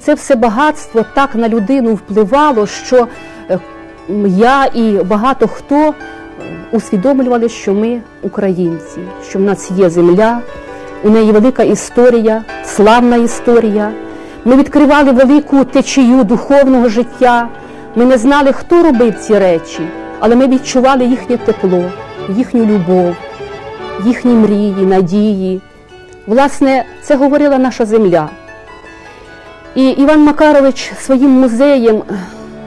це все багатство так на людину впливало, що е, я і багато хто е, усвідомлювали, що ми українці, що в нас є земля, у неї велика історія, славна історія. Ми відкривали велику течію духовного життя. Ми не знали, хто робив ці речі, але ми відчували їхнє тепло, їхню любов, їхні мрії, надії. Власне, це говорила наша земля. І Іван Макарович своїм музеєм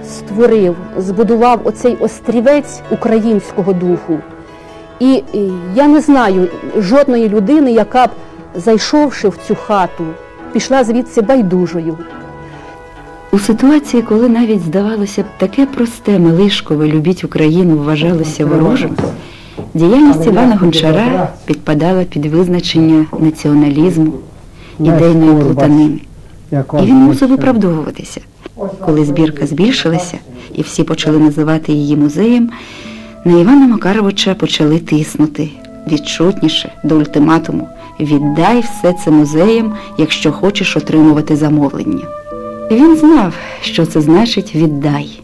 створив, збудував оцей острівець українського духу. І і я не знаю жодної людини, яка б, зайшовши в цю хату, пішла звідси байдужою. У ситуації, коли навіть здавалося б таке просте Мелишкове любіть Україну вважалося ворожим, діяльність Івана Гончара підпадала під визначення націоналізму, ідейної плутанини. І він мусив виправдовуватися. Коли збірка збільшилася і всі почали називати її музеєм, на Івана Макаровича почали тиснути відчутніше до ультиматуму віддай все це музеям, якщо хочеш отримувати замовлення. Він знав, що це значить віддай.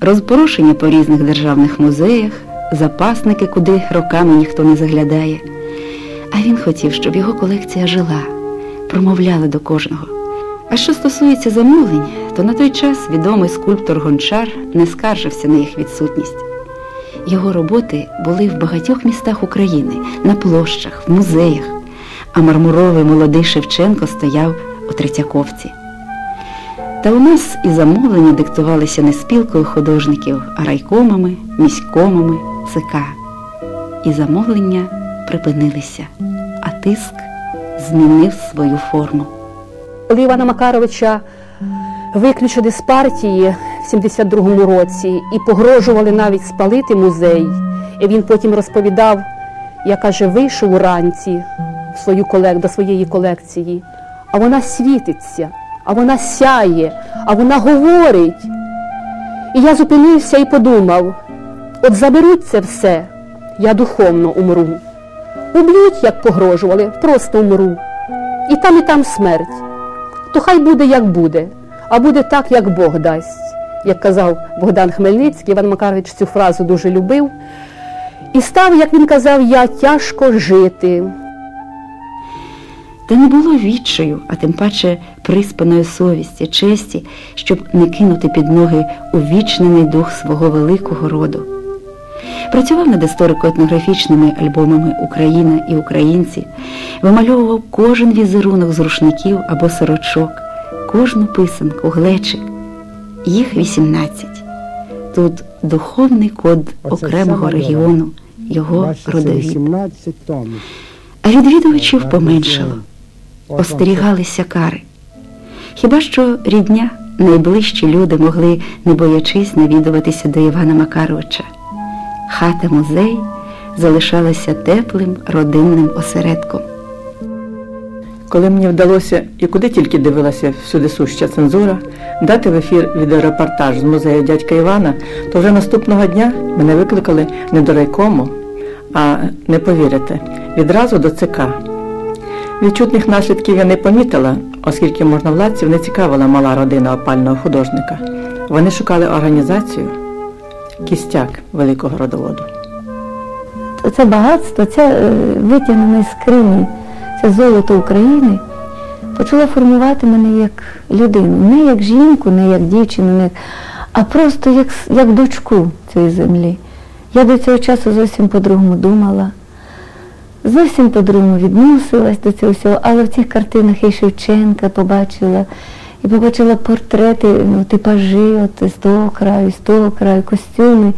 Розпорошення по різних державних музеях, запасники, куди роками ніхто не заглядає. А він хотів, щоб його колекція жила, промовляла до кожного. А що стосується замовлень, то на той час відомий скульптор Гончар не скаржився на їх відсутність. Його роботи були в багатьох містах України, на площах, в музеях, а мармуровий молодий Шевченко стояв у Третьяковці. Та у нас і замовлення диктувалися не спілкою художників, а райкомами, міськомами, ЦК. І замовлення припинилися, а тиск змінив свою форму. Коли Івана Макаровича виключили з партії в 72-му році і погрожували навіть спалити музей, і він потім розповідав, я каже, вийшов уранці в свою колек... до своєї колекції, а вона світиться, а вона сяє, а вона говорить. І я зупинився і подумав: от заберуть це все, я духовно умру. Уб'ють, як погрожували, просто умру. І там, і там смерть. То хай буде, як буде, а буде так, як Бог дасть. Як казав Богдан Хмельницький, Іван Макарович цю фразу дуже любив. І став, як він казав, я тяжко жити. Та не було відчаю, а тим паче приспаної совісті, честі, щоб не кинути під ноги увічнений дух свого великого роду. Працював над історико-етнографічними альбомами Україна і Українці, вимальовував кожен візерунок з рушників або сорочок, кожну писанку, глечик. Їх 18. Тут духовний код окремого регіону, його родовід. А відвідувачів поменшало, остерігалися кари. Хіба що рідня, найближчі люди могли, не боячись, навідуватися до Івана Макаровича. Хата музей залишалася теплим родинним осередком. Коли мені вдалося, і куди тільки дивилася всюди суща цензура, дати в ефір відеорепортаж з музею дядька Івана, то вже наступного дня мене викликали не до райкому, а не повірите, відразу до ЦК. Відчутних наслідків я не помітила, оскільки можновладців не цікавила мала родина опального художника. Вони шукали організацію кістяк великого родоводу. Це багатство, це е, витягнене з скрині, це золото України, почало формувати мене як людину, не як жінку, не як дівчину, не а просто як, як дочку цієї землі. Я до цього часу зовсім по-другому думала, зовсім по-другому відносилась до цього всього, але в цих картинах і Шевченка побачила, і побачила портрети, ну, типажі, от з того краю, з того краю, костюми.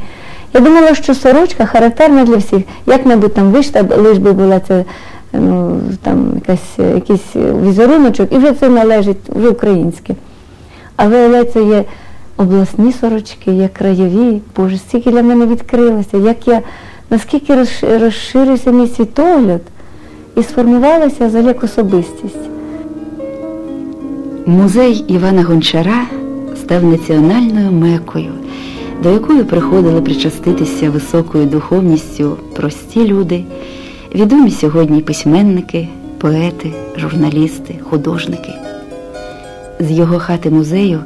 Я думала, що сорочка характерна для всіх. Як-небудь там вишта, лиш би була це ну, там якась, якийсь візеруночок, і вже це належить, вже українське. А виявляється, є обласні сорочки, є краєві. Боже, стільки для мене відкрилося, як я, наскільки розширився мій світогляд і сформувалася взагалі як особистість. Музей Івана Гончара став національною мекою, до якої приходили причаститися високою духовністю прості люди, відомі сьогодні письменники, поети, журналісти, художники. З його хати музею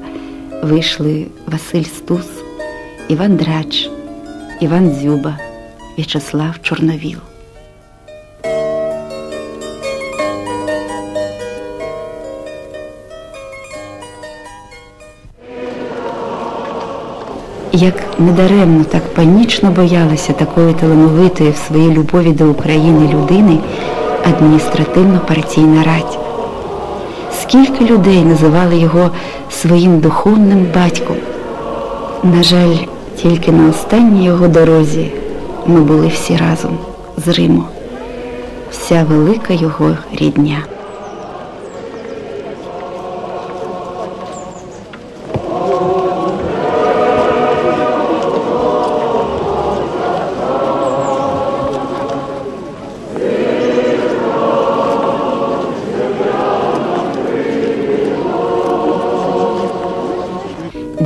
вийшли Василь Стус, Іван Драч, Іван Дзюба, В'ячеслав Чорновіл. Як недаремно так панічно боялася такої талановитої в своїй любові до України людини адміністративно-партійна радь. Скільки людей називали його своїм духовним батьком. На жаль, тільки на останній його дорозі ми були всі разом з Риму, вся велика його рідня.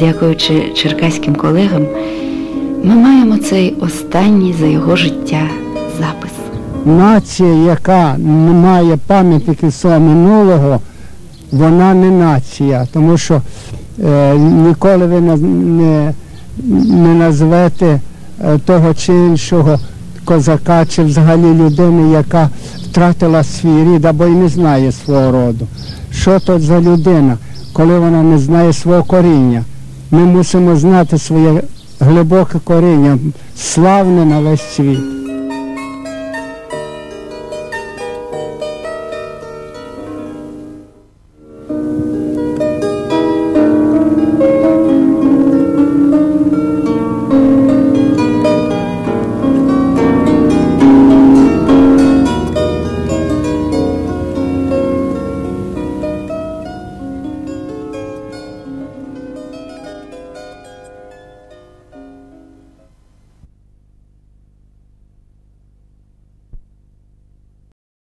Дякуючи черкаським колегам, ми маємо цей останній за його життя запис. Нація, яка не має пам'ятники свого минулого, вона не нація, тому що е, ніколи ви не, не, не назвете е, того чи іншого козака, чи взагалі людини, яка втратила свій рід або й не знає свого роду. Що то за людина, коли вона не знає свого коріння? Ми мусимо знати своє глибоке коріння, славне на весь світ.